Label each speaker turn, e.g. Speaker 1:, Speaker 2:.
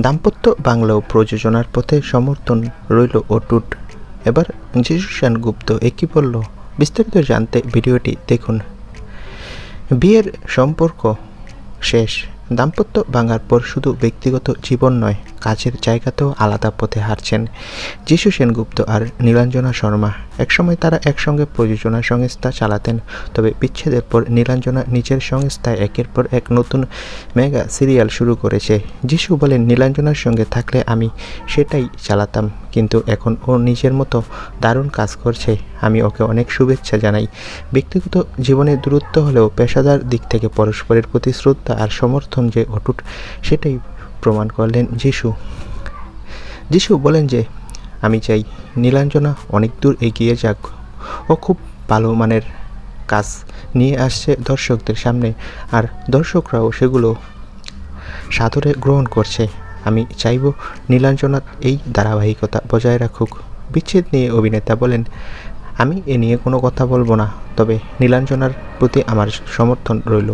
Speaker 1: দাম্পত্য বাংলাও প্রযোজনার পথে সমর্থন রইল অটুট। এবার যিশু সেনগুপ্ত একই বলল? বিস্তারিত জানতে ভিডিওটি দেখুন। বিয়ের সম্পর্ক শেষ। দাম্পত্য ভাঙার পর শুধু ব্যক্তিগত জীবন নয়, কাজের জায়গাতেও আলাদা পথে হারছেন যিশু সেনগুপ্ত আর নীলাঞ্জনা শর্মা একসময় তারা একসঙ্গে প্রযোজনা সংস্থা চালাতেন, তবে বিচ্ছেদের পর নীলাঞ্জনা নিজের সংস্থায় একের পর এক নতুন মেগা সিরিয়াল শুরু করেছে। যিশু বলেন, নীলাঞ্জনার সঙ্গে থাকলে আমি সেটাই চালাতাম। কিন্তু এখন ও নিজের মতো দারুণ কাজ করছে। আমি ওকে অনেক শুভেচ্ছা জানাই। ব্যক্তিগত জীবনে দূরত্ব হলেও পেশাদার দিক থেকে পরস্পরের প্রতি শ্রদ্ধা আর সমর্থন যে অটুট, সেটাই প্রমাণ করলেন যিশু। যিশু বলেন যে, আমি চাই নীলাঞ্জনা অনেক দূর এগিয়ে যাক। ও খুব ভালো মানের কাজ নিয়ে আসছে দর্শকদের সামনে। আর দর্শকরাও সেগুলো সাদরে গ্রহণ করছে। আমি চাইব নীলাঞ্জনা এই ধারাবাহিকতা বজায় রাখুক। বিচ্ছেদ নিয়ে অভিনেতা বলেন, আমি এ নিয়ে কোনো কথা বলব না, তবে নীলাঞ্জনার প্রতি আমার সমর্থন রইল।